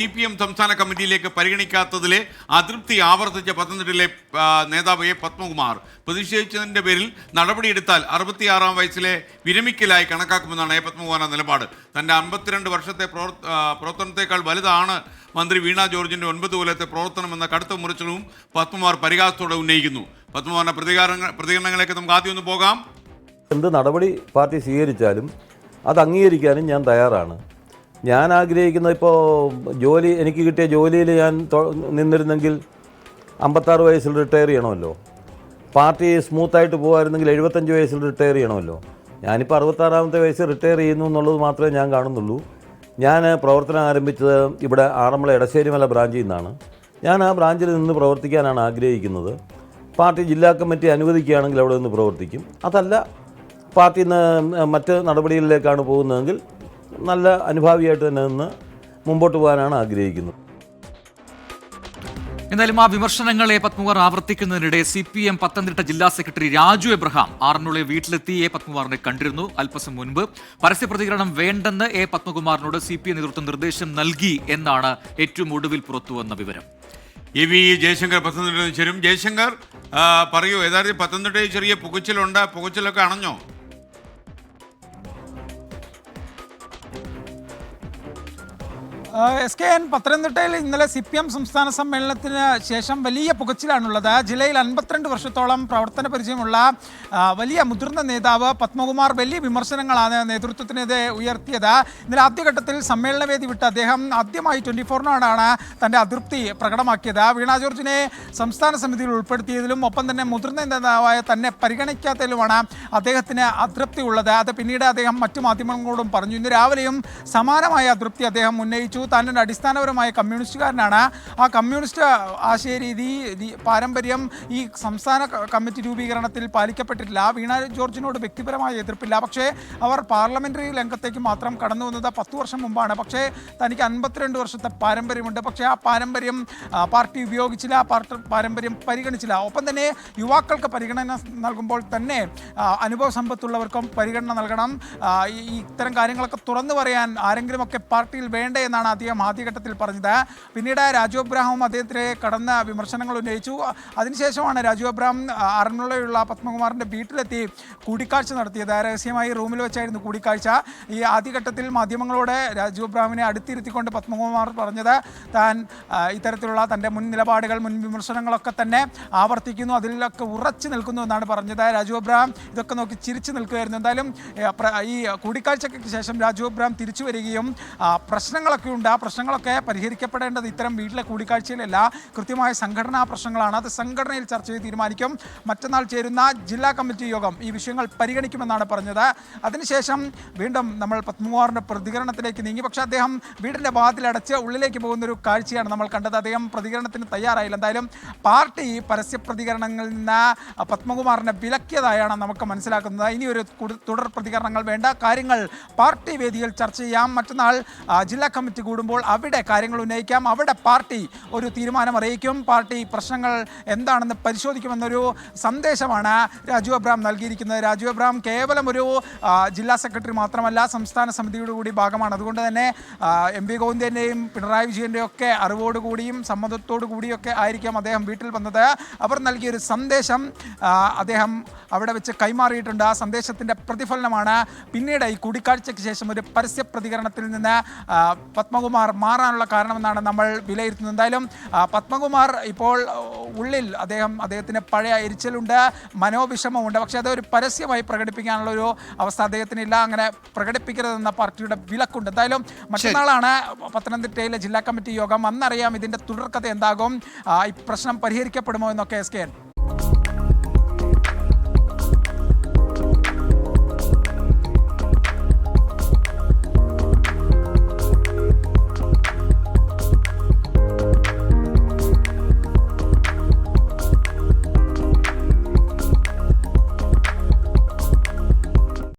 C P M സംസ്ഥാന കമ്മിറ്റിയിലേക്ക് പരിഗണിക്കാത്തതിലെ അതൃപ്തി ആവർത്തിച്ച പത്തനംതിട്ടയിലെ നേതാവ് എ പത്മകുമാർ. പ്രതിഷേധിച്ചതിന്റെ പേരിൽ നടപടിയെടുത്താൽ അറുപത്തിയാറാം വയസ്സിലെ വിരമിക്കലായി കണക്കാക്കുമെന്നാണ് എ പത്മകുമാറിന്റെ നിലപാട്. തന്റെ അമ്പത്തിരണ്ട് വർഷത്തെ പ്രവർ- പ്രവർത്തനത്തെക്കാൾ വലുതാണ് മന്ത്രി വീണ ജോർജിന്റെ ഒൻപത് കൊല്ലത്തെ പ്രവർത്തനമെന്ന കടുത്ത വിമർശനവും പത്മകുമാർ പരിഹാസത്തോടെ ഉന്നയിക്കുന്നു. പത്മകുമാറിന്റെ പ്രതികാരങ്ങൾ പ്രതികരണങ്ങളിലേക്ക് നമുക്ക് ആദ്യം ഒന്ന് പോകാം. എന്ത് നടപടി പാർട്ടി സ്വീകരിച്ചാലും അത് അംഗീകരിക്കാനും ഞാൻ തയ്യാറാണ്. ഞാൻ ആഗ്രഹിക്കുന്ന ഇപ്പോൾ ജോലി എനിക്ക് കിട്ടിയ ജോലിയിൽ ഞാൻ നിന്നിരുന്നെങ്കിൽ അമ്പത്താറ് വയസ്സിൽ റിട്ടയർ ചെയ്യണമല്ലോ. പാർട്ടി സ്മൂത്തായിട്ട് പോകുമായിരുന്നെങ്കിൽ എഴുപത്തഞ്ച് വയസ്സിൽ റിട്ടയർ ചെയ്യണമല്ലോ. ഞാനിപ്പോൾ അറുപത്താറാമത്തെ വയസ്സിൽ റിട്ടയർ ചെയ്യുന്നു എന്നുള്ളത് മാത്രമേ ഞാൻ കാണുന്നുള്ളൂ. ഞാൻ പ്രവർത്തനം ആരംഭിച്ചത് ഇവിടെ ആറന്മുള എടശ്ശേരിമല ബ്രാഞ്ചിൽ നിന്നാണ്. ഞാൻ ആ ബ്രാഞ്ചിൽ നിന്ന് പ്രവർത്തിക്കാനാണ് ആഗ്രഹിക്കുന്നത്. പാർട്ടി ജില്ലാ കമ്മിറ്റി അനുവദിക്കുകയാണെങ്കിൽ അവിടെ നിന്ന് പ്രവർത്തിക്കും. അതല്ല പാർട്ടിയിൽ നിന്ന് മറ്റ് നടപടികളിലേക്കാണ് പോകുന്നതെങ്കിൽ നല്ല അനുഭാവിയായിട്ട് തന്നെ നിന്ന് മുമ്പോട്ട് പോകാനാണ് ആഗ്രഹിക്കുന്നത്. എന്നാലും ആ വിമർശനങ്ങളെ പത്മകുമാർ ആവർത്തിക്കുന്നതിനിടെ സി പി എം പത്തനംതിട്ട ജില്ലാ സെക്രട്ടറി രാജു എബ്രഹാം ആറന്മുളയെ വീട്ടിലെത്തി എ പത്മകുമാറിനെ കണ്ടിരുന്നു. അല്പസം മുൻപ് പരസ്യ പ്രതികരണം വേണ്ടെന്ന് എ പത്മകുമാറിനോട് സി പി എം നേതൃത്വം നിർദ്ദേശം നൽകി എന്നാണ് ഏറ്റവും ഒടുവിൽ പുറത്തുവന്ന വിവരം. എ വി ജയശങ്കർ പത്തനംതിട്ട ചേരും ജയശങ്കർ ആ, പറയൂ യഥാർത്ഥത്തിൽ പത്തനംതിട്ടയിൽ ചെറിയ പുകച്ചിലുണ്ട്. പുകച്ചിലൊക്കെ അണഞ്ഞോ? എസ് കെ എൻ പത്തനംതിട്ടയിൽ ഇന്നലെ സി പി എം സംസ്ഥാന സമ്മേളനത്തിന് ശേഷം വലിയ പുകച്ചിലാണുള്ളത്. ജില്ലയിൽ അൻപത്തിരണ്ട് വർഷത്തോളം പ്രവർത്തന പരിചയമുള്ള വലിയ മുതിർന്ന നേതാവ് പത്മകുമാർ വലിയ വിമർശനങ്ങളാണ് നേതൃത്വത്തിനെതിരെ ഉയർത്തിയത്. ഇന്നലെ ആദ്യഘട്ടത്തിൽ സമ്മേളനവേദി വിട്ട് അദ്ദേഹം ആദ്യമായി ട്വന്റി ഫോറിനോടാണ് തന്റെ അതൃപ്തി പ്രകടമാക്കിയത്. വീണ ജോർജിനെ സംസ്ഥാന സമിതിയിൽ ഉൾപ്പെടുത്തിയതിലും ഒപ്പം തന്നെ മുതിർന്ന നേതാവായ തന്നെ പരിഗണിക്കാത്തതിലുമാണ് അദ്ദേഹത്തിന് അതൃപ്തി ഉള്ളത് അത് പിന്നീട് അദ്ദേഹം മറ്റു മാധ്യമങ്ങളോടും പറഞ്ഞു. ഇന്ന് രാവിലെയും സമാനമായ അതൃപ്തി അദ്ദേഹം ഉന്നയിച്ചു. താൻ ഒരു അടിസ്ഥാനപരമായ കമ്മ്യൂണിസ്റ്റുകാരനാണ്. ആ കമ്മ്യൂണിസ്റ്റ് ആശയരീതി രീതി പാരമ്പര്യം ഈ സംസ്ഥാന കമ്മിറ്റി രൂപീകരണത്തിൽ പാലിക്കപ്പെട്ടിട്ടില്ല. വീണ ജോർജിനോട് വ്യക്തിപരമായ എതിർപ്പില്ല. പക്ഷേ അവർ പാർലമെന്ററി രംഗത്തേക്ക് മാത്രം കടന്നു വന്നത് പത്ത് വർഷം മുമ്പാണ്. പക്ഷേ തനിക്ക് അൻപത്തിരണ്ട് വർഷത്തെ പാരമ്പര്യമുണ്ട്. പക്ഷേ ആ പാരമ്പര്യം പാർട്ടി ഉപയോഗിച്ചില്ല. പാർട്ടി പാരമ്പര്യം പരിഗണിച്ചില്ല. ഒപ്പം തന്നെ യുവാക്കൾക്ക് പരിഗണന നൽകുമ്പോൾ തന്നെ അനുഭവ സമ്പത്തുള്ളവർക്കും പരിഗണന നൽകണം. ഇത്തരം കാര്യങ്ങളൊക്കെ തുറന്നു പറയാൻ ആരെങ്കിലുമൊക്കെ പാർട്ടിയിൽ വേണ്ടേ എന്നാണ് അദ്ദേഹം ആദ്യഘട്ടത്തിൽ പറഞ്ഞത്. പിന്നീട് രാജു അബ്രാഹം അദ്ദേഹത്തിനെ കടന്ന വിമർശനങ്ങൾ ഉന്നയിച്ചു. അതിനുശേഷമാണ് രാജു അബ്രാഹം ആറന്മുളയുള്ള പത്മകുമാറിന്റെ വീട്ടിലെത്തി കൂടിക്കാഴ്ച നടത്തിയത്. രഹസ്യമായി റൂമിൽ വെച്ചായിരുന്നു കൂടിക്കാഴ്ച. ഈ ആദ്യഘട്ടത്തിൽ മാധ്യമങ്ങളോട് രാജു അബ്രാഹിമിനെ അടുത്തിരുത്തിക്കൊണ്ട് പത്മകുമാർ പറഞ്ഞത് താൻ ഇത്തരത്തിലുള്ള തന്റെ മുൻ നിലപാടുകൾ മുൻ വിമർശനങ്ങളൊക്കെ തന്നെ ആവർത്തിക്കുന്നു. അതിലൊക്കെ ഉറച്ചു നിൽക്കുന്നു എന്നാണ് പറഞ്ഞത്. രാജു അബ്രാം ഇതൊക്കെ നോക്കി ചിരിച്ചു നിൽക്കുകയായിരുന്നു. എന്തായാലും ഈ കൂടിക്കാഴ്ചയ്ക്ക് ശേഷം രാജു അബ്രാം തിരിച്ചു വരികയും പ്രശ്നങ്ങളൊക്കെ ഉണ്ട്. ആ പ്രശ്നങ്ങളൊക്കെ പരിഹരിക്കപ്പെടേണ്ടത് ഇത്തരം വീട്ടിലെ കൂടിക്കാഴ്ചയിലല്ല. കൃത്യമായ സംഘടനാ പ്രശ്നങ്ങളാണ്. അത് സംഘടനയിൽ ചർച്ച ചെയ്ത് തീരുമാനിക്കും. മറ്റന്നാൾ ചേരുന്ന ജില്ലാ കമ്മിറ്റി യോഗം ഈ വിഷയങ്ങൾ പരിഗണിക്കുമെന്നാണ് പറഞ്ഞത്. അതിനുശേഷം വീണ്ടും നമ്മൾ പത്മകുമാറിന്റെ പ്രതികരണത്തിലേക്ക് നീങ്ങി. പക്ഷേ അദ്ദേഹം വീടിന്റെ വാതിലടച്ച് ഉള്ളിലേക്ക് പോകുന്ന ഒരു കാഴ്ചയാണ് നമ്മൾ കണ്ടത്. അദ്ദേഹം പ്രതികരണത്തിന് തയ്യാറായില്ല. എന്തായാലും പാർട്ടി പരസ്യ പ്രതികരണങ്ങളിൽ നിന്ന് പത്മകുമാറിനെ വിലക്കിയതായാണ് നമുക്ക് മനസ്സിലാക്കുന്നത്. ഇനി ഒരു കുട- തുടർ പ്രതികരണങ്ങൾ വേണ്ട. കാര്യങ്ങൾ പാർട്ടി വേദിയിൽ ചർച്ച ചെയ്യാം. മറ്റന്നാൾ ജില്ലാ കമ്മിറ്റി കൂടുമ്പോൾ അവിടെ കാര്യങ്ങൾ ഉന്നയിക്കാം. അവിടെ പാർട്ടി ഒരു തീരുമാനം അറിയിക്കും. പാർട്ടി പ്രശ്നങ്ങൾ എന്താണെന്ന് പരിശോധിക്കുമെന്നൊരു സന്ദേശമാണ് രാജു അബ്രാം നൽകിയിരിക്കുന്നത്. രാജു അബ്രാം കേവലം ഒരു ജില്ലാ സെക്രട്ടറി മാത്രമല്ല സംസ്ഥാന സമിതിയുടെ കൂടി ഭാഗമാണ്. അതുകൊണ്ട് തന്നെ എം പി ഗോവിന്ദന്റെയും പിണറായി വിജയന്റെയും ഒക്കെ അറിവോടുകൂടിയും സമ്മതത്തോടു കൂടിയൊക്കെ ആയിരിക്കാം അദ്ദേഹം വീട്ടിൽ വന്നത്. അവർ നൽകിയൊരു സന്ദേശം അദ്ദേഹം അവിടെ വെച്ച് കൈമാറിയിട്ടുണ്ട്. ആ സന്ദേശത്തിന്റെ പ്രതിഫലനമാണ് പിന്നീട് ഈ കൂടിക്കാഴ്ചയ്ക്ക് ശേഷം ഒരു പരസ്യ പ്രതികരണത്തിൽ നിന്ന് ആ, പത്മകുമാർ മാറാനുള്ള കാരണമെന്നാണ് നമ്മൾ വിലയിരുത്തുന്നത്. എന്തായാലും പത്മകുമാർ ഇപ്പോൾ ഉള്ളിൽ അദ്ദേഹം അദ്ദേഹത്തിന് പഴയ എരിച്ചിലുണ്ട് മനോവിഷമമുണ്ട്. പക്ഷേ അതൊരു പരസ്യമായി പ്രകടിപ്പിക്കാനുള്ള ഒരു അവസ്ഥ അദ്ദേഹത്തിന് ഇല്ല അങ്ങനെ പ്രകടിപ്പിക്കരുതെന്ന പാർട്ടിയുടെ വിലക്കുണ്ട്. എന്തായാലും മറ്റന്നാളാണ് പത്തനംതിട്ടയിലെ ജില്ലാ കമ്മിറ്റി യോഗം. അന്നറിയാം ഇതിന്റെ തുടർക്കഥ എന്താകും. ഈ പ്രശ്നം പരിഹരിക്കപ്പെടുമോ എന്നൊക്കെ എസ് കെ എൻ?